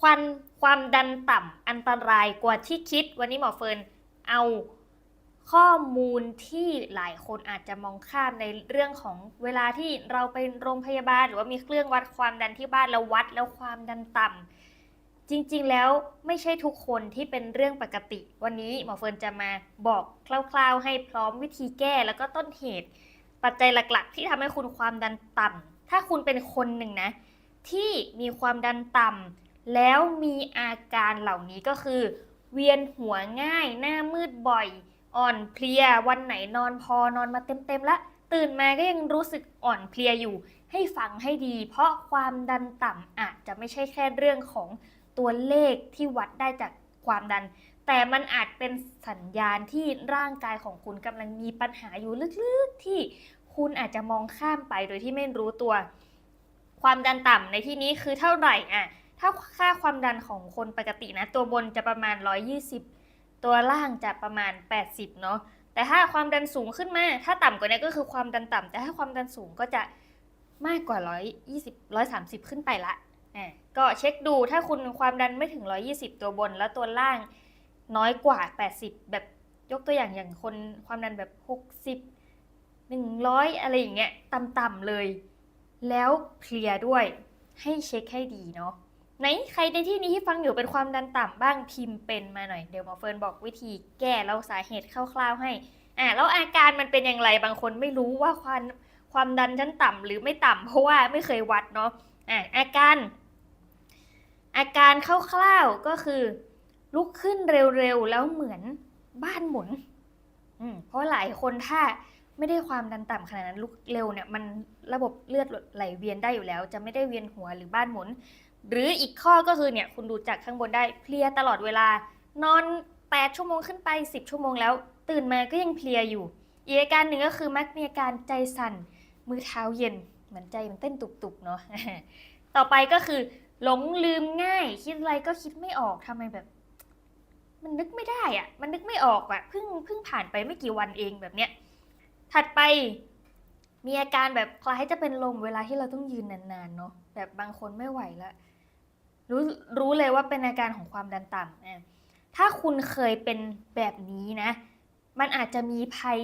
ควันความดันต่ำอันตรายกว่าที่คิด วันนี้หมอเฟิร์นเอาข้อมูลที่หลายคนอาจจะมองข้ามในเรื่องของเวลาที่เราไปโรงพยาบาล หรือว่ามีเครื่องวัดความดันที่บ้านแล้ววัดแล้วความดันต่ำจริงๆแล้วไม่ใช่ทุกคนที่เป็นเรื่องปกติ วันนี้หมอเฟิร์นจะมาบอกคร่าว ๆ ให้พร้อมวิธีแก้แล้วก็ต้นเหตุ ปัจจัยหลักๆ ที่ทำให้คุณความดันต่ำถ้าคุณเป็นคนหนึ่งนะ ที่มีความดันต่ำ แล้วมีอาการเหล่านี้ก็คือ เวียนหัวง่าย หน้ามืดบ่อย อ่อนเพลีย วันไหนนอนพอนอนมาเต็มๆละ ตื่นมาก็ยังรู้สึกอ่อนเพลียอยู่ ให้ฟังให้ดี เพราะความดันต่ำอาจจะไม่ใช่แค่เรื่องของตัวเลขที่วัดได้จากความดัน แต่มันอาจเป็นสัญญาณที่ร่างกายของคุณกำลังมีปัญหาอยู่ลึกๆ ที่คุณอาจจะมองข้ามไปโดยที่ไม่รู้ตัว ความดันต่ำในที่นี้คือเท่าไหร่อะ ถ้าค่าความดันของคนปกตินะ ตัวบนจะประมาณ 120 ตัวล่างจะประมาณ 80 เนาะ แต่ถ้าความดันสูงขึ้นมา ถ้าต่ำกว่านี้ก็คือความดันต่ำ แต่ถ้าความดันสูงก็จะมากกว่า 120 130 ขึ้นไปละอะก็เช็คดูถ้าคุณความดันไม่ถึง 120 ตัวบน แล้วตัวล่างน้อยกว่า 80 แบบยกตัวอย่างอย่างคนความดันแบบ 60 100 อะไรอย่างเงี้ยต่ำๆเลย แล้วเพลียด้วยให้เช็คให้ดีเนาะ ไหนใครในที่นี้ที่ฟังอยู่เป็นความดันต่ำบ้างพิมพ์เป็นมาหน่อยเดี๋ยวหมอเฟิร์นบอกวิธีแก้แล้วสาเหตุคร่าวๆให้อ่าแล้วอาการมันเป็นอย่างไรบางคนไม่รู้ว่าความความดันฉันต่ำหรือไม่ต่ำเพราะว่าไม่เคยวัดเนาะอ่าอาการ อาการคร่าวๆก็คือ ลุกขึ้นเร็วๆแล้วเหมือนบ้านหมุนอืมเพราะหลายคนถ้าไม่ได้ความดันต่ำขนาดนั้นลุกเร็วเนี่ยมันระบบเลือดไหลเวียนได้อยู่แล้ว จะไม่ได้เวียนหัวหรือบ้านหมุน หรืออีกข้อก็คือเนี่ยคุณดูจากข้างบนได้เพลียตลอดเวลา นอน 8 ชั่วโมงขึ้นไป 10 ชั่วโมงแล้ว ตื่นมาก็ยังเพลียอยู่ อีกอาการหนึ่งก็คือมักมีอาการใจสั่น มือเท้าเย็น เหมือนใจมันเต้นตุบๆเนาะต่อไปก็คือ หลงลืมง่าย คิดอะไรก็คิดไม่ออกทำไมแบบ มันนึกไม่ได้อะมันนึกไม่ออกอะเพิ่งเพิ่งผ่านไปไม่กี่วันเองแบบเนี้ยถัดไปมีอาการแบบคล้ายจะเป็นลมเวลาที่เราต้องยืนนานๆเนาะแบบบางคนไม่ไหวแล้ว รู้รู้เลยว่าเป็นอาการของความดันต่ำอะถ้าคุณเคยเป็นแบบนี้นะ มันอาจจะมีภัย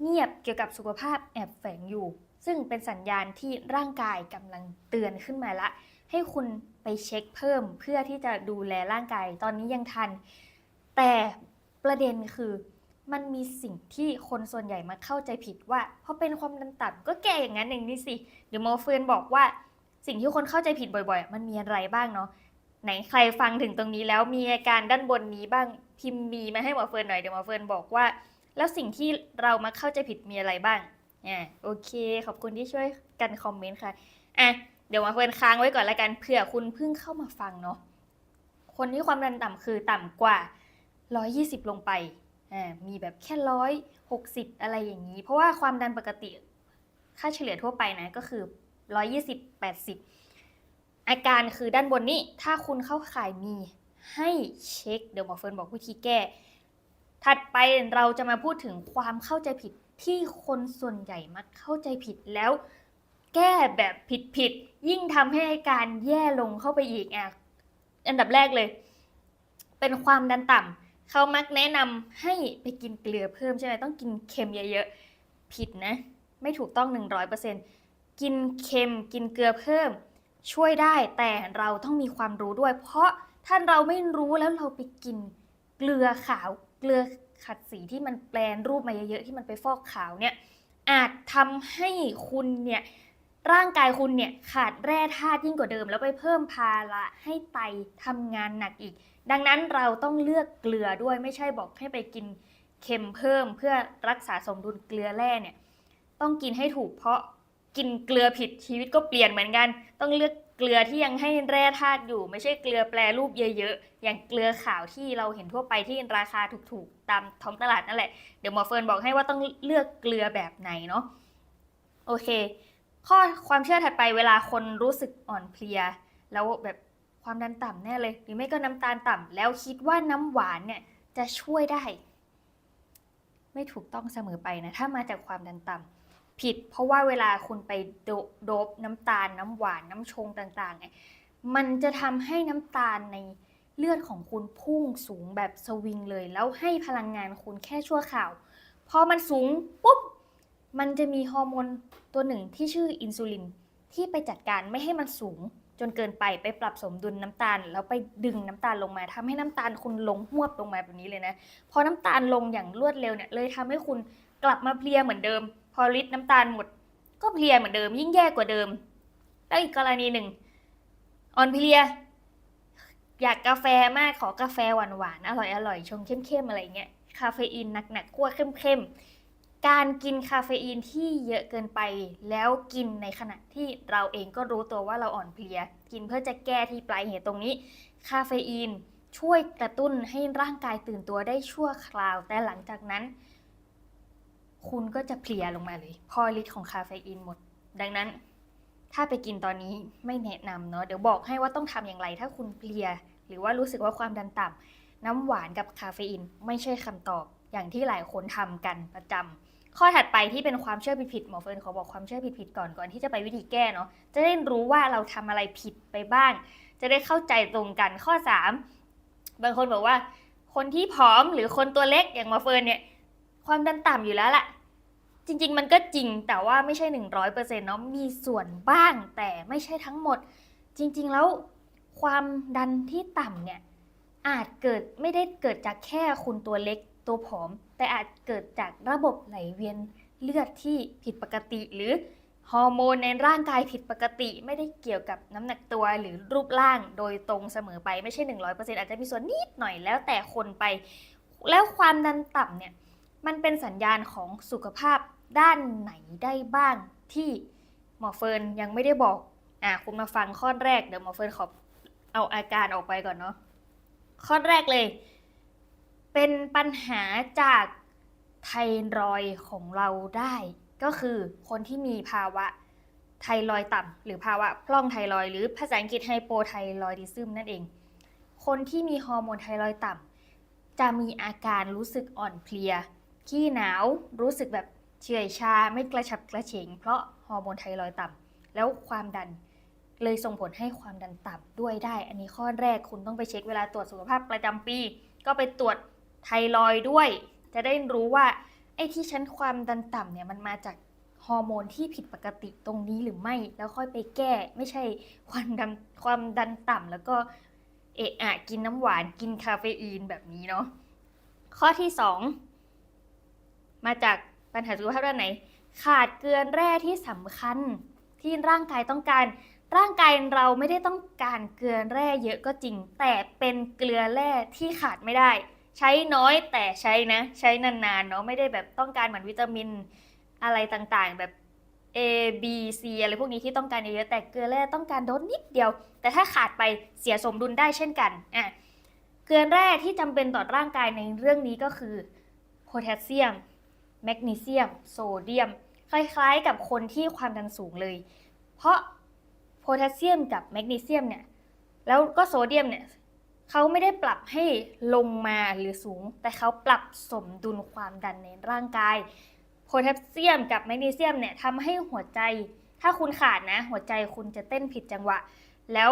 เงียบเกี่ยวกับสุขภาพแอบแฝงอยู่ ซึ่งเป็นสัญญาณที่ร่างกายกำลังเตือนขึ้นมาละ ให้คุณไปเช็คเพิ่มเพื่อที่จะดูแลร่างกาย ตอนนี้ยังทัน แต่ประเด็นคือมันมีสิ่งที่คนส่วนใหญ่มาเข้าใจผิดว่าเพราะเป็นความดันต่ำก็แก้อย่างนั้นอย่างนี้สิ เดี๋ยวหมอเฟือนบอกว่า สิ่งที่คนเข้าใจผิดบ่อยๆ มันมีอะไรบ้างเนาะไหนใครฟังถึงตรงนี้แล้วมีอาการด้านบนนี้บ้างพิมพ์มีมาให้หมอเฟือนหน่อยเดี๋ยวหมอเฟือนบอกว่า แล้วสิ่งที่เรามาเข้าใจผิดมีอะไรบ้างอ่าโอเค ขอบคุณที่ช่วยกันคอมเมนต์ค่ะอะเดี๋ยวหมอเฟือนค้างไว้ก่อนละกันเผื่อคุณเพิ่งเข้ามาฟังเนาะคนที่ความดันต่ำคือต่ำกว่า 120 ลงไปอ่ามีแบบแค่ร้อยหกสิบอะไรอย่างนี้ เพราะว่าความดันปกติค่าเฉลี่ยทั่วไปนะก็คือ ร้อยยี่สิบแปดสิบอาการคือด้านบนนี้ถ้าคุณเข้าข่ายมีให้เช็ค เดี๋ยวหมอเฟิร์นบอกวิธีแก้ ถัดไปเราจะมาพูดถึงความเข้าใจผิดที่คนส่วนใหญ่มักเข้าใจผิดแล้ว แก้แบบผิดๆยิ่งทำให้อาการแย่ลงเข้าไปอีกอะอันดับแรกเลย เป็นความดันต่ำเขามักแนะนำให้ไปกินเกลือเพิ่มใช่ไหมต้องกินเค็มเยอะๆผิดนะ ไม่ถูกต้อง 100% กินเค็มกินเกลือเพิ่ม ช่วยได้แต่เราต้องมีความรู้ด้วย เพราะถ้าเราไม่รู้แล้วเราไปกินเกลือขาวเกลือขัดสีที่มันแปลนรูปมาเยอะๆที่มันไปฟอกขาวเนี่ยอาจทำให้คุณเนี่ยร่างกายคุณเนี่ยขาดแร่ธาตุยิ่งกว่าเดิม แล้วไปเพิ่มภาระให้ไตทำงานหนักอีก ดังนั้นเราต้องเลือกเกลือด้วยไม่ใช่บอกให้ไปกินเค็มเพิ่มเพื่อรักษาสมดุลเกลือแร่เนี่ยต้องกินให้ถูกเพราะ กินเกลือผิดชีวิตก็เปลี่ยนเหมือนกัน ต้องเลือกเกลือที่ยังให้แร่ธาตุอยู่ ไม่ใช่เกลือแปรรูปเยอะๆ อย่างเกลือขาวที่เราเห็นทั่วไปที่ราคาถูกๆ ตามท้องตลาดนั่นแหละ เดี๋ยวหมอเฟิร์นบอกให้ว่าต้องเลือกเกลือแบบไหนเนาะ โอเค ข้อความเชื่อถัดไปเวลาคนรู้สึกอ่อนเพลีย แล้วแบบความดันต่ำแน่เลย หรือไม่ก็น้ำตาลต่ำแล้วคิดว่าน้ำหวานเนี่ยจะช่วยได้ ไม่ถูกต้องเสมอไปนะ ถ้ามาจากความดันต่ำ ผิด เพราะว่าเวลาคุณไปโดโดบน้ำตาลน้ำหวานน้ำชงต่างๆเนี่ยมันจะทำให้น้ำตาลในเลือดของคุณพุ่งสูงแบบสวิงเลย แล้วให้พลังงานคุณแค่ชั่วคราว พอมันสูงปุ๊บมันจะมีฮอร์โมนตัวหนึ่งที่ชื่ออินซูลินที่ไปจัดการไม่ให้มันสูงจนเกินไปไปปรับสมดุลน้ำตาล แล้วไปดึงน้ำตาลลงมาทำให้น้ำตาลคุณลงหวบลงมาแบบนี้เลยนะพอน้ำตาลลงอย่างรวดเร็วเนี่ยเลยทำให้คุณกลับมาเพลียเหมือนเดิม พอลิตรน้ำตาลหมด ก็เพลียเหมือนเดิม ยิ่งแย่กว่าเดิม แล้วอีกกรณีหนึ่งอ่อนเพลีย อยากกาแฟมากขอกาแฟหวานๆอร่อยอร่อยชงเข้มๆอะไรเงี้ยคาเฟอีนหนักๆคั่วเข้มๆการกินคาเฟอีนที่เยอะเกินไปแล้วกินในขณะที่เราเองก็รู้ตัวว่าเราอ่อนเพลีย กินเพื่อจะแก้ที่ปลายเหตุตรงนี้ คาเฟอีนช่วยกระตุ้นให้ร่างกายตื่นตัวได้ชั่วคราว แต่หลังจากนั้น คุณก็จะเพลียลงมาเลย พอฤทธิ์ของคาเฟอีนหมด ดังนั้น ถ้าไปกินตอนนี้ไม่แนะนำเนาะเดี๋ยวบอกให้ว่าต้องทำอย่างไร ถ้าคุณเพลีย หรือว่ารู้สึกว่าความดันต่ำน้ำหวานกับคาเฟอีนไม่ใช่คำตอบ อย่างที่หลายคนทำกันประจำข้อถัดไปที่เป็นความเชื่อผิดๆหมอเฟิร์นขอบอกความเชื่อผิดๆก่อนก่อนที่จะไปวิธีแก้เนาะจะได้รู้ว่าเราทำอะไรผิดไปบ้าง จะได้เข้าใจตรงกันข้อ 3 บางคนบอกว่า คนที่ผอมหรือคนตัวเล็กอย่างหมอเฟิร์นเนี่ย ความดันต่ำอยู่แล้วแหละ จริง ๆ มันก็จริงแต่ว่าไม่ใช่ 100%เนาะมีส่วนบ้างแต่ไม่ใช่ทั้งหมด จริง ๆ แล้วความดันที่ต่ำเนี่ยอาจเกิดไม่ได้เกิดจากแค่คุณตัวเล็กตัวผอม แต่อาจเกิดจากระบบไหลเวียนเลือดที่ผิดปกติ หรือฮอร์โมนในร่างกายผิดปกติ ไม่ได้เกี่ยวกับน้ำหนักตัวหรือรูปร่างโดยตรงเสมอไปไม่ใช่ 100%อาจจะมีส่วนนิดหน่อยแล้วแต่คนไป แล้วความดันต่ำเนี่ย มันเป็นสัญญาณของสุขภาพด้านไหนได้บ้างที่หมอเฟิร์นยังไม่ได้บอก อะคุณมาฟังข้อแรกเดี๋ยวหมอเฟิร์นขอเอาอาการออกไปก่อนเนาะข้อแรกเลย เป็นปัญหาจากไทรอยของเราได้ ก็คือคนที่มีภาวะไทรอยต่ำหรือภาวะพร่องไทรอยหรือภาษาอังกฤษไฮโปไทรอยดิซึมนั่นเอง คนที่มีฮอร์โมนไทรอยต่ำจะมีอาการรู้สึกอ่อนเพลีย ขี้หนาวรู้สึกแบบเฉื่อยชาไม่กระฉับกระเฉง เพราะฮอร์โมนไทรอยต่ำแล้วความดันเลยส่งผลให้ความดันต่ำด้วยได้ อันนี้ข้อแรกคุณต้องไปเช็คเวลาตรวจสุขภาพประจำปี ก็ไปตรวจไทรอยด้วย จะได้รู้ว่าไอ้ที่ฉันความดันต่ำเนี่ยมันมาจากฮอร์โมนที่ผิดปกติตรงนี้หรือไม่ แล้วค่อยไปแก้ไม่ใช่ความดันความดันต่ำแล้วก็เอะอะกินน้ำหวานกินคาเฟอีนแบบนี้เนาะข้อที่สอง มาจากปัญหาสุขภาพด้านไหน ขาดเกลือแร่ที่สำคัญที่ร่างกายต้องการ ร่างกายเราไม่ได้ต้องการเกลือแร่เยอะก็จริง แต่เป็นเกลือแร่ที่ขาดไม่ได้ ใช้น้อยแต่ใช้นะ ใช้นานๆเนาะไม่ได้แบบต้องการเหมือนวิตามินอะไรต่างๆแบบ A B C อะไรพวกนี้ที่ต้องการเยอะๆแต่เกลือแร่ต้องการโดนนิดเดียว แต่ถ้าขาดไปเสียสมดุลได้เช่นกันอะเกลือแร่ที่จำเป็นต่อร่างกายในเรื่องนี้ก็คือโพแทสเซียม แมกนีเซียม โซเดียม คล้ายๆ กับคนที่ความดันสูงเลย เพราะโพแทสเซียมกับแมกนีเซียมเนี่ยแล้วก็โซเดียมเนี่ยเขาไม่ได้ปรับให้ลงมาหรือสูง แต่เขาปรับสมดุลความดันในร่างกายโพแทสเซียมกับแมกนีเซียมเนี่ยทำให้หัวใจ ถ้าคุณขาดนะ หัวใจคุณจะเต้นผิดจังหวะ แล้ว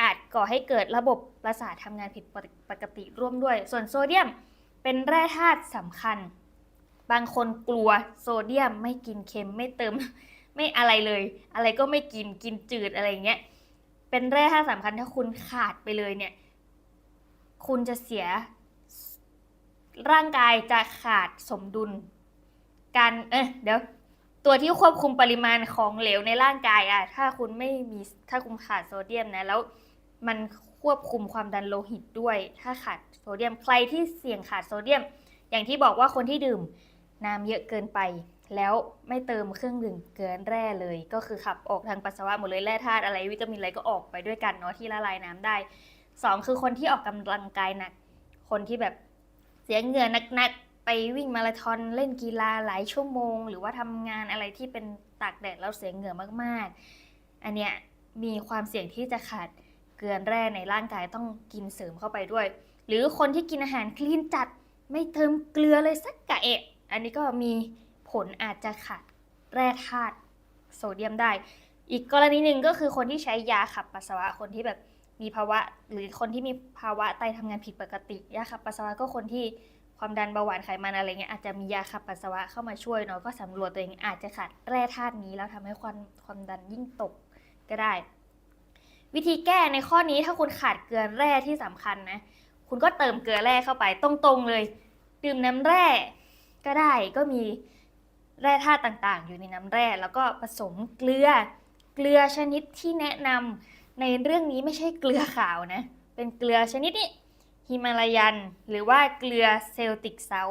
อาจก่อให้เกิดระบบประสาททำงานผิดปกติร่วมด้วย ส่วนโซเดียมเป็นแร่ธาตุสำคัญ บางคนกลัวโซเดียมไม่กินเค็มไม่เติมไม่อะไรเลย อะไรก็ไม่กินกินจืดอะไรเงี้ยเป็นแร่ธาตุสำคัญถ้าคุณขาดไปเลยเนี่ย คุณจะเสีย ร่างกายจะขาดสมดุล การเอ๊ะเดี๋ยวตัวที่ควบคุมปริมาณของเหลวในร่างกายอะถ้าคุณไม่มีถ้าคุณขาดโซเดียมนะแล้วมันควบคุมความดันโลหิตด้วย ถ้าขาดโซเดียมใครที่เสี่ยงขาดโซเดียม อย่างที่บอกว่าคนที่ดื่ม น้ำเยอะเกินไป แล้วไม่เติมเครื่องดื่มเกลือแร่เลย ก็คือขับออกทางปัสสาวะหมดเลยแร่ธาตุอะไรวิตามินอะไรก็ออกไปด้วยกันเนาะที่ละลายน้ำได้สองคือคนที่ออกกำลังกายหนัก คนที่แบบเสียเหงื่อหนักๆไปวิ่งมาราธอนเล่นกีฬาหลายชั่วโมง หรือว่าทำงานอะไรที่เป็นตากแดดแล้วเสียเหงื่อมากๆ อันเนี้ยมีความเสี่ยงที่จะขาดเกลือแร่ในร่างกายต้องกินเสริมเข้าไปด้วย หรือคนที่กินอาหารคลีนจัดไม่เติมเกลือเลยสักกะเอะ อันนี้ก็มีผลอาจจะขาดแร่ธาตุโซเดียมได้ อีกกรณีหนึ่งก็คือคนที่ใช้ยาขับปัสสาวะคนที่แบบมีภาวะ หรือคนที่มีภาวะไตทำงานผิดปกติ ยาขับปัสสาวะก็คนที่ความดันเบาหวานไขมันอะไรเงี้ยอาจจะมียาขับปัสสาวะเข้ามาช่วยเนาะก็สำรวจตัวเองอาจจะขาดแร่ธาตุนี้แล้วทำให้ความความดันยิ่งตกก็ได้ วิธีแก้ในข้อนี้ถ้าคุณขาดเกลือแร่ที่สำคัญนะคุณก็เติมเกลือแร่เข้าไปตรงๆเลย ดื่มน้ำแร่ ก็ได้ก็มีแร่ธาตุต่างๆ อยู่ในน้ำแร่ แล้วก็ผสมเกลือเกลือชนิดที่แนะนำในเรื่องนี้ไม่ใช่เกลือขาวนะ เป็นเกลือชนิดนี้ฮิมาลายัน หรือว่าเกลือเซลติกเซา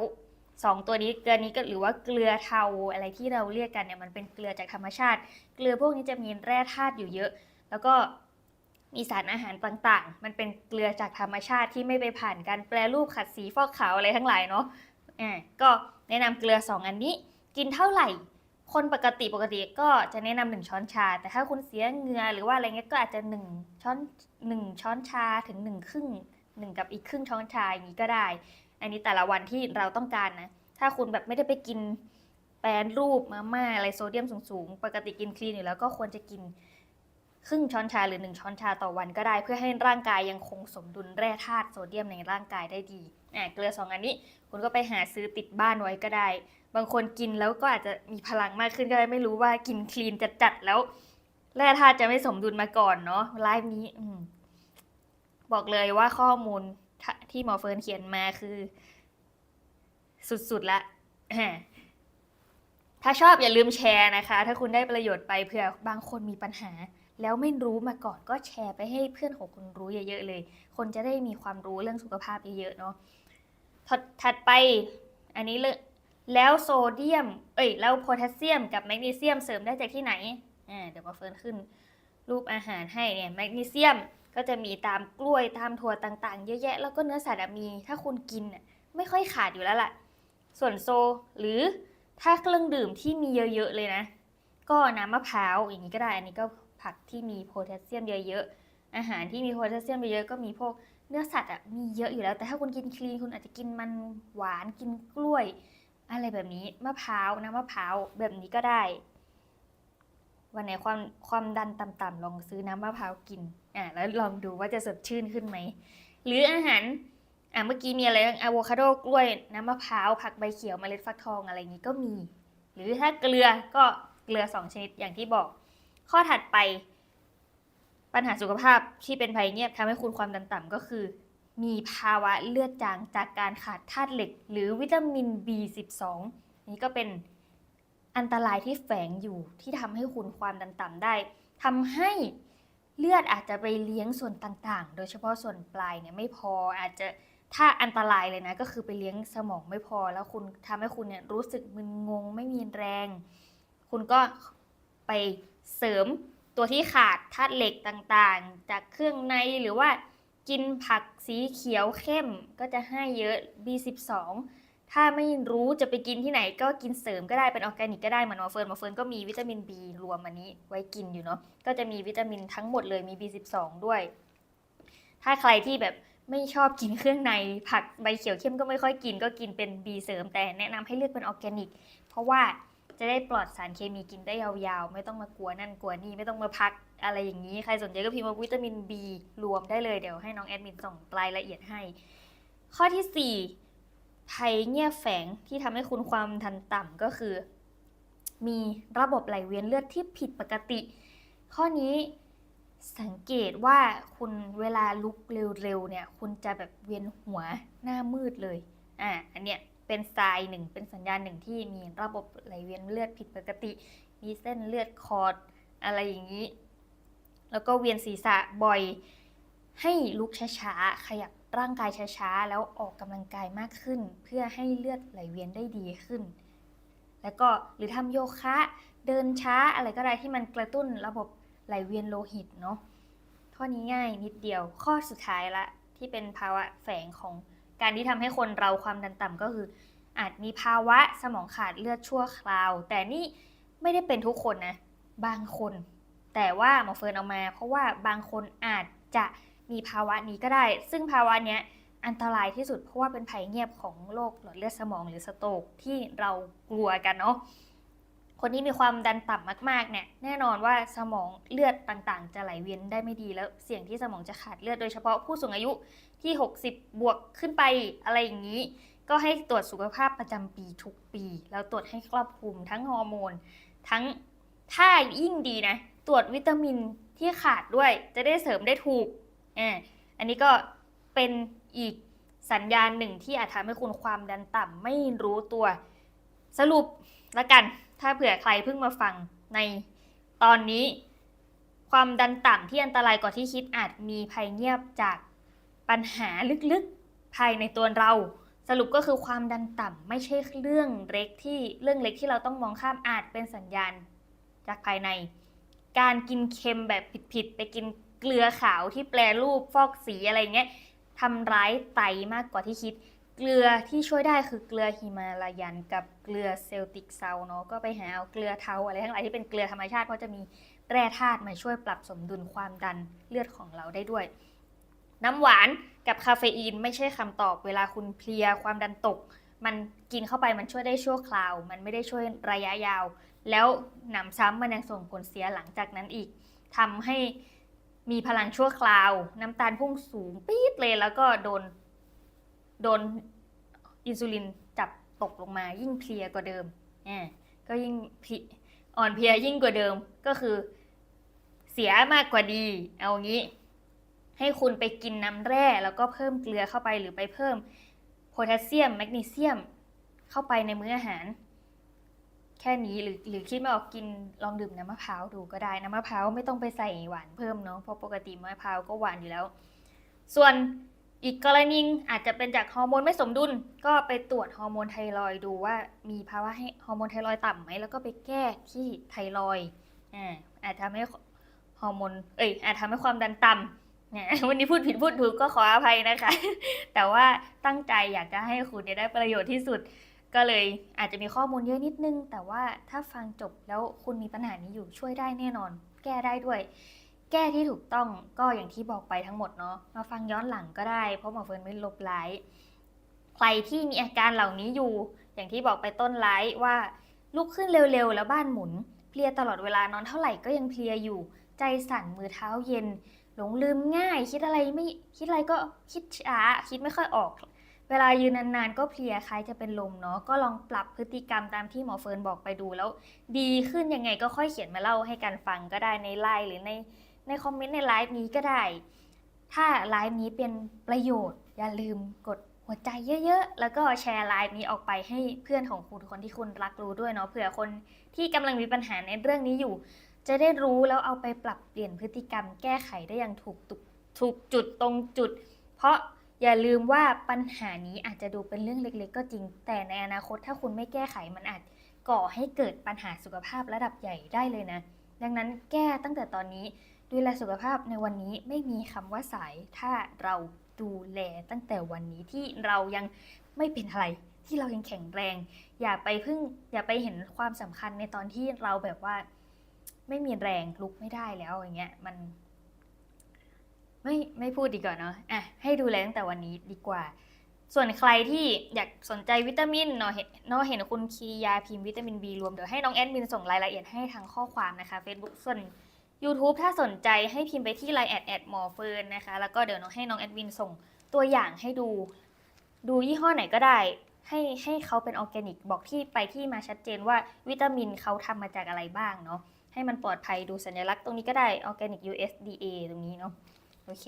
สองตัวนี้เกลือนี้ก็หรือว่าเกลือเทาอะไรที่เราเรียกกันเนี่ยมันเป็นเกลือจากธรรมชาติ เกลือพวกนี้จะมีแร่ธาตุอยู่เยอะ แล้วก็มีสารอาหารต่างๆ มันเป็นเกลือจากธรรมชาติที่ไม่ไปผ่านการแปรรูปขัดสีฟอกขาวอะไรทั้งหลายเนาะ อ่าก็แนะนำเกลือ 2 อันนี้ กินเท่าไหร่ คนปกติปกติก็จะแนะนำหนึ่งช้อนชา แต่ถ้าคุณเสียเงือหรือว่าอะไรเงี้ยก็อาจจะหนึ่งช้อนหนึ่งช้อนชาถึงหนึ่งครึ่งหนึ่งกับอีกครึ่งช้อนชาอย่างนี้ก็ได้ อันนี้แต่ละวันที่เราต้องการนะ ถ้าคุณแบบไม่ได้ไปกินแปรรูปมาม่าอะไรโซเดียมสูงๆ ปกติกินคลีนอยู่แล้วก็ควรจะกินครึ่งช้อนชาหรือหนึ่งช้อนชาต่อวันก็ได้ เพื่อให้ร่างกายยังคงสมดุลแร่ธาตุโซเดียมในร่างกายได้ดี อะเกลือสองอันนี้ คุณก็ไปหาซื้อติดบ้านไว้ก็ได้ บางคนกินแล้วก็อาจจะมีพลังมากขึ้นก็ได้ไม่รู้ว่ากินคลีนจะจัดๆแล้วแร่ธาตุจะไม่สมดุลมาก่อนเนาะไลฟ์นี้อืบอกเลยว่าข้อมูลที่หมอเฟิร์นเขียนมาคือ สุดๆละถ้าชอบอย่าลืมแชร์นะคะ ถ้าคุณได้ประโยชน์ไปเผื่อบางคนมีปัญหา แล้วไม่รู้มาก่อนก็แชร์ไปให้เพื่อนของคุณรู้เยอะๆเลย คนจะได้มีความรู้เรื่องสุขภาพเยอะๆเนาะ ถัดถัดไป อันนี้เลยแล้วโซเดียม เอ้ย แล้วโพแทสเซียมกับแมกนีเซียมเสริมได้จากที่ไหนอ่าเดี๋ยวมาเฟิร์นขึ้น รูปอาหารให้เนี่ยแมกนีเซียมก็จะมีตามกล้วยตามถั่วต่างๆ เยอะแยะ แล้วก็เนื้อสัตว์มี ถ้าคุณกินน่ะไม่ค่อยขาดอยู่แล้วล่ะ ส่วนโซ หรือถ้าเครื่องดื่มที่มีเยอะๆเลยนะ ก็น้ำมะพร้าวอย่างนี้ก็ได้ อันนี้ก็ผักที่มีโพแทสเซียมเยอะๆ อาหารที่มีโพแทสเซียมเยอะๆก็มีพวก เนื้อสัตว์อะมีเยอะอยู่แล้ว แต่ถ้าคุณกินคลีนคุณอาจจะกินมันหวานกินกล้วย อะไรแบบนี้มะพร้าวน้ำมะพร้าวแบบนี้ก็ได้ วันไหนความความดันต่ำๆลองซื้อน้ำมะพร้าวกินอ่าแล้วลองดูว่าจะสดชื่นขึ้นไหมหรืออาหารอ่าเมื่อกี้มีอะไรบ้างอะโวคาโดกล้วยน้ำมะพร้าวผักใบเขียวเมล็ดฟักทองอะไรอย่างนี้ก็มี หรือถ้าเกลือก็เกลือสองชนิดอย่างที่บอก ข้อถัดไป ปัญหาสุขภาพที่เป็นภัยเงียบทำให้คุณความดันต่ำก็คือ มีภาวะเลือดจางจากการขาดธาตุเหล็ก หรือวิตามิน B12 นี่ก็เป็นอันตรายที่แฝงอยู่ที่ทำให้คุณความดันต่ำได้ทำให้เลือดอาจจะไปเลี้ยงส่วนต่างๆ โดยเฉพาะส่วนปลายเนี่ยไม่พออาจจะถ้าอันตรายเลยนะก็คือไปเลี้ยงสมองไม่พอ แล้วคุณทำให้คุณเนี่ยรู้สึกมึนงง ไม่มีแรง คุณก็ไปเสริม ตัวที่ขาดธาตุเหล็กต่างๆ จากเครื่องในหรือว่ากินผักสีเขียวเข้มก็จะให้เยอะ B12 ถ้าไม่รู้จะไปกินที่ไหนก็กินเสริมก็ได้เป็นออร์แกนิกก็ได้เหมือนมอเฟิร์นหมอเฟิร์นก็มีวิตามิน B รวมอันนี้ไว้กินอยู่เนาะก็จะมีวิตามินทั้งหมดเลยมี B12 ด้วย ถ้าใครที่แบบไม่ชอบกินเครื่องในผักใบเขียวเข้มก็ไม่ค่อยกินก็กินเป็น B เสริมแต่แนะนำให้เลือกเป็นออร์แกนิก เพราะว่า จะได้ปลอดสารเคมีกินได้ยาวๆ ไม่ต้องมากลัวนั่นกลัวนี่ไม่ต้องมาพักอะไรอย่างนี้ ใครสนใจก็พิมพ์ว่าวิตามิน B รวมได้เลยเดี๋ยวให้น้องแอดมินส่งรายละเอียดให้ ข้อที่ 4 ภัยเงียบแฝงที่ทำให้คุณความทันต่ำก็คือ มีระบบไหลเวียนเลือดที่ผิดปกติ ข้อนี้สังเกตว่าคุณเวลาลุกเร็วๆเนี่ย คุณจะแบบเวียนหัวหน้ามืดเลย อ่า อันเนี้ย เป็นทรายหนึ่งเป็นสัญญาณหนึ่งที่มีระบบไหลเวียนเลือดผิดปกติ มีเส้นเลือดคอดอะไรอย่างนี้ แล้วก็เวียนศีรษะบ่อย ให้ลุกช้าๆ ขยับร่างกายช้าๆ แล้วออกกำลังกายมากขึ้น เพื่อให้เลือดไหลเวียนได้ดีขึ้น แล้วก็หรือทำโยคะ เดินช้าอะไรก็ได้ที่มันกระตุ้นระบบไหลเวียนโลหิตเนาะข้อนี้ง่ายนิดเดียวข้อสุดท้ายละที่เป็นภาวะแฝงของ การที่ทำให้คนเราความดันต่ำก็คือ อาจมีภาวะสมองขาดเลือดชั่วคราว แต่นี่ไม่ได้เป็นทุกคนนะ บางคน แต่ว่าหมอเฟิร์นเอามา เพราะว่าบางคนอาจจะมีภาวะนี้ก็ได้ ซึ่งภาวะเนี้ยอันตรายที่สุดเพราะว่าเป็นภัยเงียบของโรคหลอดเลือดสมองหรือสโตรกที่เรากลัวกันเนาะ คนที่มีความดันต่ำมากๆเนี่ยแน่นอนว่าสมองเลือดต่างๆ จะไหลเวียนได้ไม่ดีแล้ว เสี่ยงที่สมองจะขาดเลือดโดยเฉพาะผู้สูงอายุที่ 60 บวกขึ้นไปอะไรอย่างนี้ ก็ให้ตรวจสุขภาพประจำปีทุกปี แล้วตรวจให้ครอบคลุมทั้งฮอร์โมน ทั้งถ้ายิ่งดีนะ ตรวจวิตามินที่ขาดด้วยจะได้เสริมได้ถูกอ่าอันนี้ก็เป็นอีกสัญญาณหนึ่งที่อาจทำให้คุณความดันต่ำไม่รู้ตัวสรุปแล้วกัน ถ้าเผื่อใครเพิ่งมาฟังในตอนนี้ ความดันต่ำที่อันตรายกว่าที่คิดอาจมีภัยเงียบจากปัญหาลึกๆภายในตัวเรา สรุปก็คือความดันต่ำไม่ใช่เรื่องเล็กที่เรื่องเล็กที่เราต้องมองข้ามอาจเป็นสัญญาณจากภายใน การกินเค็มแบบผิดๆไปกินเกลือขาวที่แปรรูปฟอกสีอะไรเงี้ยทำร้ายไตมากกว่าที่คิด เกลือที่ช่วยได้คือเกลือฮิมาลายัน กับเกลือเซลติกเซาเนาะก็ไปหาเอาเกลือเทาอะไรทั้งหลายที่เป็นเกลือธรรมชาติเพราะจะมีแร่ธาตุมาช่วยปรับสมดุลความดันเลือดของเราได้ด้วย น้ำหวานกับคาเฟอีนไม่ใช่คำตอบเวลาคุณเพลียความดันตก มันกินเข้าไปมันช่วยได้ชั่วคราว มันไม่ได้ช่วยระยะยาว แล้วหนำซ้ำมันยังส่งผลเสียหลังจากนั้นอีกทำให้มีพลังชั่วคราว น้ำตาลพุ่งสูงปี๊ดเลยแล้วก็โดน โดนอินซูลินจับตกลงมายิ่งเพลียกว่าเดิมอ่าก็ยิ่งพลีอ่อนเพลียยิ่งกว่าเดิมก็คือ เสียมากกว่าดี เอางี้ ให้คุณไปกินน้ำแร่แล้วก็เพิ่มเกลือเข้าไปหรือไปเพิ่มโพแทสเซียมแมกนีเซียม เข้าไปในมื้ออาหาร แค่นี้หรือหรือคิดไม่ออกกินลองดื่มน้ำมะพร้าวดูก็ได้น้ำมะพร้าวไม่ต้องไปใส่หวานเพิ่มเนาะเพราะปกติมะพร้าวก็หวานอยู่แล้ว ส่วน อีกกรณีอาจจะเป็นจากฮอร์โมนไม่สมดุล ก็ไปตรวจฮอร์โมนไทรอยดูว่ามีภาวะให้ฮอร์โมนไทรอยต่ำไหมแล้วก็ไปแก้ที่ไทรอยอ่าอาจทำให้ฮอร์โมนเอ้ยอาจทำให้ความดันต่ำเนี่ยวันนี้พูดผิดพูดถูกก็ขออภัยนะคะ แต่ว่าตั้งใจอยากจะให้คุณเนี่ยได้ประโยชน์ที่สุด ก็เลยอาจจะมีข้อมูลเยอะนิดนึง แต่ว่าถ้าฟังจบแล้วคุณมีปัญหานี้อยู่ช่วยได้แน่นอน แก้ได้ด้วย แก้ที่ถูกต้องก็อย่างที่บอกไปทั้งหมดเนาะมาฟังย้อนหลังก็ได้ เพราะหมอเฟิร์นไม่ลบไลฟ์ใครที่มีอาการเหล่านี้อยู่ อย่างที่บอกไปต้นไลฟ์ว่าลุกขึ้นเร็วๆ แล้วบ้านหมุน เพลียตลอดเวลานอนเท่าไหร่ก็ยังเพลียอยู่ ใจสั่นมือเท้าเย็น หลงลืมง่าย คิดอะไรไม่คิดอะไรก็คิดช้าคิดไม่ค่อยออก เวลายืนนานๆ ก็เพลียคล้ายจะเป็นลมเนาะก็ลองปรับพฤติกรรมตามที่หมอเฟิร์นบอกไปดูแล้ว ดีขึ้นยังไงก็ค่อยเขียนมาเล่าให้กันฟังก็ได้ในไลน์หรือใน ในคอมเมนต์ในไลฟ์นี้ก็ได้ ถ้าไลฟ์นี้เป็นประโยชน์ อย่าลืมกดหัวใจเยอะๆ แล้วก็แชร์ไลฟ์นี้ออกไปให้เพื่อนของคุณคนที่คุณรักรู้ด้วยเนาะเผื่อคนที่กำลังมีปัญหาในเรื่องนี้อยู่ จะได้รู้แล้วเอาไปปรับเปลี่ยนพฤติกรรมแก้ไขได้อย่างถูกตุกถูกจุดตรงจุด เพราะอย่าลืมว่าปัญหานี้อาจจะดูเป็นเรื่องเล็ก ๆ ก็จริง แต่ในอนาคตถ้าคุณไม่แก้ไขมันอาจก่อให้เกิดปัญหาสุขภาพระดับใหญ่ได้เลยนะ ดังนั้นแก้ตั้งแต่ตอนนี้ ดูแลสุขภาพในวันนี้ไม่มีคำว่าสายถ้าเราดูแลตั้งแต่วันนี้ที่เรายังไม่เป็นอะไรที่เรายังแข็งแรง อย่าไปพึ่งอย่าไปเห็นความสำคัญในตอนที่เราแบบว่า ไม่มีแรงลุกไม่ได้แล้วอย่างเงี้ยมัน ไม่ไม่พูดดีกว่าเนาะอะให้ดูแลตั้งแต่วันนี้ดีกว่า ส่วนใครที่อยากสนใจวิตามินเนาะเห็นเนาะเห็นคุณคียาพิมพ์วิตามิน B รวมเดี๋ยวให้น้องแอดมินส่งรายละเอียดให้ทางข้อความนะคะ Facebook ส่วน YouTube ถ้าสนใจให้พิมพ์ไปที่ Line แอดแอดหมอเฟิร์นนะคะ แล้วก็เดี๋ยวน้องให้น้องแอดมินส่งตัวอย่างให้ดู ดูยี่ห้อไหนก็ได้ ให้ให้เขาเป็นออร์แกนิก บอกที่ไปที่มาชัดเจนว่าวิตามินเขาทำมาจากอะไรบ้างเนาะ ให้มันปลอดภัยดูสัญลักษณ์ตรงนี้ก็ได้ออร์แกนิก USDA ตรงนี้เนาะ โอเค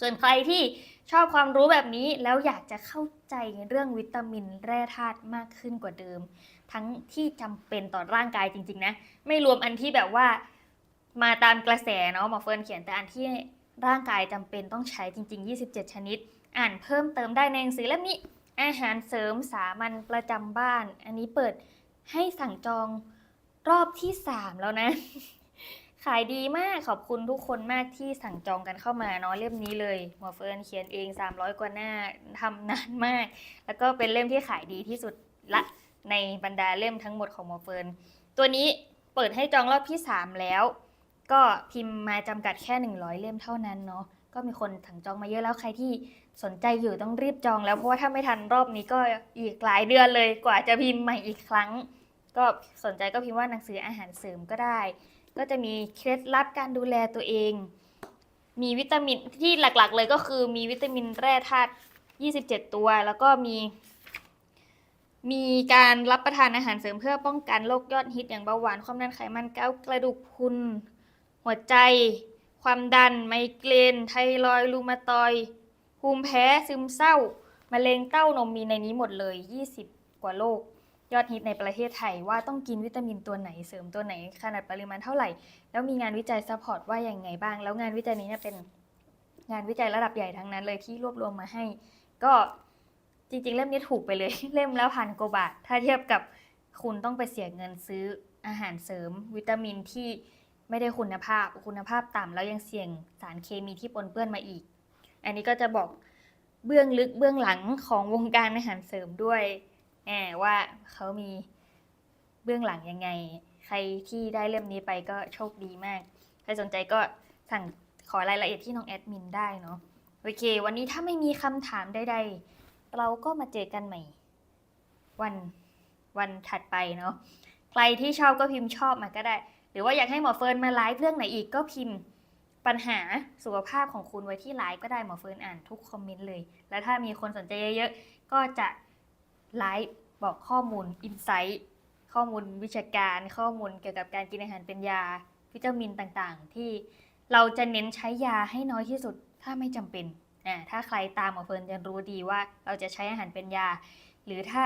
ส่วนใครที่ชอบความรู้แบบนี้แล้วอยากจะเข้าใจเรื่องวิตามินแร่ธาตุมากขึ้นกว่าเดิม ทั้งที่จำเป็นต่อร่างกายจริง ๆ นะ ไม่รวมอันที่แบบว่า มาตามกระแสเนาะหมอเฟิร์นเขียนแต่อันที่ร่างกายจำเป็นต้องใช้จริง ๆ 27 ชนิด อ่านเพิ่มเติมได้ในหนังสือเล่มนี้ อาหารเสริมสามัญประจำบ้าน อันนี้เปิดให้สั่งจองรอบที่ 3 แล้วนะ ขายดีมากขอบคุณทุกคนมากที่สั่งจองกันเข้ามาเนาะเล่มนี้เลยหมอเฟิร์นเขียนเอง 300 กว่าหน้าทำนานมาก แล้วก็เป็นเล่มที่ขายดีที่สุดละในบรรดาเล่มทั้งหมดของหมอเฟิร์นตัวนี้เปิดให้จองรอบที่ 3 แล้ว ก็พิมพ์มาจำกัดแค่ 100 เล่มเท่านั้นเนาะก็มีคนสั่งจองมาเยอะแล้วใครที่สนใจอยู่ต้องรีบจองแล้วเพราะว่าถ้าไม่ทันรอบนี้ก็อีกหลายเดือนเลยกว่าจะพิมพ์ใหม่อีกครั้ง ก็สนใจก็พิมพ์ว่าหนังสืออาหารเสริมก็ได้ ก็จะมีเคล็ดลับการดูแลตัวเอง มีวิตามินที่หลักๆ เลยก็คือมีวิตามินแร่ธาตุ27 ตัว แล้วก็มี มีการรับประทานอาหารเสริมเพื่อป้องกันโรคยอดฮิตอย่างเบาหวานความดันไขมันเกากระดูกพุน หัวใจ ความดัน ไมเกรน ไทรอยด์รูมาตอยด์ภูมิแพ้ ซึมเศร้า มะเร็งเต้านมมีในนี้หมดเลย 20 กว่าโรค ยอดฮิตในประเทศไทยว่าต้องกินวิตามินตัวไหน เสริมตัวไหน ขนาดปริมาณเท่าไหร่ แล้วมีงานวิจัยซัพพอร์ตว่าอย่างไงบ้าง แล้วงานวิจัยนี้เนี่ยเป็นงานวิจัยระดับใหญ่ทั้งนั้นเลยที่รวบรวมมาให้ ก็จริงๆ เล่มนี้ถูกไปเลย เล่มแล้วพันกว่าบาท ถ้าเทียบกับคุณต้องไปเสียเงินซื้ออาหารเสริม วิตามินที่ ไม่ได้คุณภาพคุณภาพต่ำแล้วยังเสี่ยงสารเคมีที่ปนเปื้อนมาอีก อันนี้ก็จะบอกเบื้องลึกเบื้องหลังของวงการอาหารเสริมด้วยแหมว่าเขามีเบื้องหลังยังไง ใครที่ได้เล่มนี้ไปก็โชคดีมาก ใครสนใจก็สั่งขอรายละเอียดที่น้องแอดมินได้เนาะโอเค วันนี้ถ้าไม่มีคำถามใดๆ เราก็มาเจอกันใหม่ วันวันถัดไปเนาะใครที่ชอบก็พิมพ์ชอบมาก็ได้ หรือว่าอยากให้หมอเฟิร์นมาไลฟ์เรื่องไหนอีกก็พิมพ์ปัญหาสุขภาพของคุณไว้ที่ไลฟ์ก็ได้หมอเฟิร์นอ่านทุกคอมเมนต์เลย แล้วถ้ามีคนสนใจเยอะๆ ก็จะไลฟ์บอกข้อมูลอินไซต์ข้อมูลวิชาการข้อมูลเกี่ยวกับการกินอาหารเป็นยา วิตามินต่างๆ ที่เราจะเน้นใช้ยาให้น้อยที่สุดถ้าไม่จำเป็นอ่าถ้าใครตามหมอเฟิร์นจะรู้ดีว่าเราจะใช้อาหารเป็นยา หรือถ้า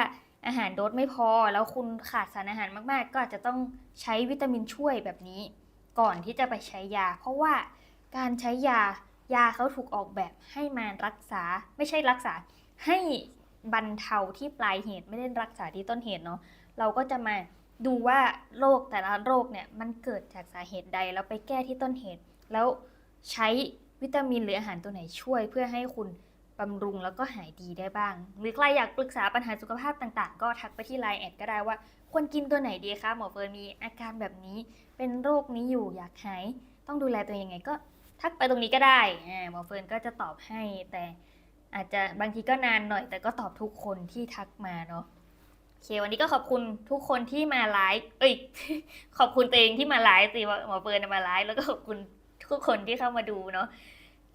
อาหารโดสไม่พอ แล้วคุณขาดสารอาหารมากๆ ก็อาจจะต้องใช้วิตามินช่วยแบบนี้ ก่อนที่จะไปใช้ยา เพราะว่าการใช้ยายาเขาถูกออกแบบให้มารักษาไม่ใช่รักษา ให้บรรเทาที่ปลายเหตุไม่ได้รักษาที่ต้นเหตุเนาะเราก็จะมาดูว่าโรคแต่ละโรคเนี่ยมันเกิดจากสาเหตุใดแล้วไปแก้ที่ต้นเหตุ แล้วใช้วิตามินหรืออาหารตัวไหนช่วยเพื่อให้คุณ บำรุงแล้วก็หายดีได้บ้าง หรือใครอยากปรึกษาปัญหาสุขภาพต่างๆ ก็ทักไปที่ไลน์แอดก็ได้ว่าควรกินตัวไหนดีคะหมอเฟิร์นมีอาการแบบนี้ เป็นโรคนี้อยู่อยากหาย ต้องดูแลตัวเองยังไงก็ทักไปตรงนี้ก็ได้หมอเฟิร์นก็จะตอบให้ แต่อาจจะบางทีก็นานหน่อย แต่ก็ตอบทุกคนที่ทักมาเนาะโอเค วันนี้ก็ขอบคุณทุกคนที่มาไลฟ์เอ้ยขอบคุณตัวเองที่มาไลฟ์สิว่าหมอเฟิร์นมาไลฟ์แล้วก็ขอบคุณทุกคนที่เข้ามาดูเนาะ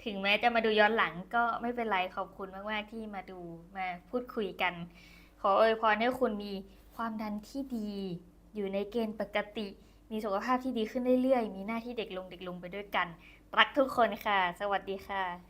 ถึงแม้จะมาดูย้อนหลังก็ไม่เป็นไรขอบคุณมาก ๆ ที่มาดูมาพูดคุยกัน ขออวยพรให้คุณมีความดันที่ดี อยู่ในเกณฑ์ปกติ มีสุขภาพที่ดีขึ้นเรื่อย ๆ มีหน้าที่เด็กลงเด็กลงไปด้วยกัน รักทุกคนค่ะ สวัสดีค่ะ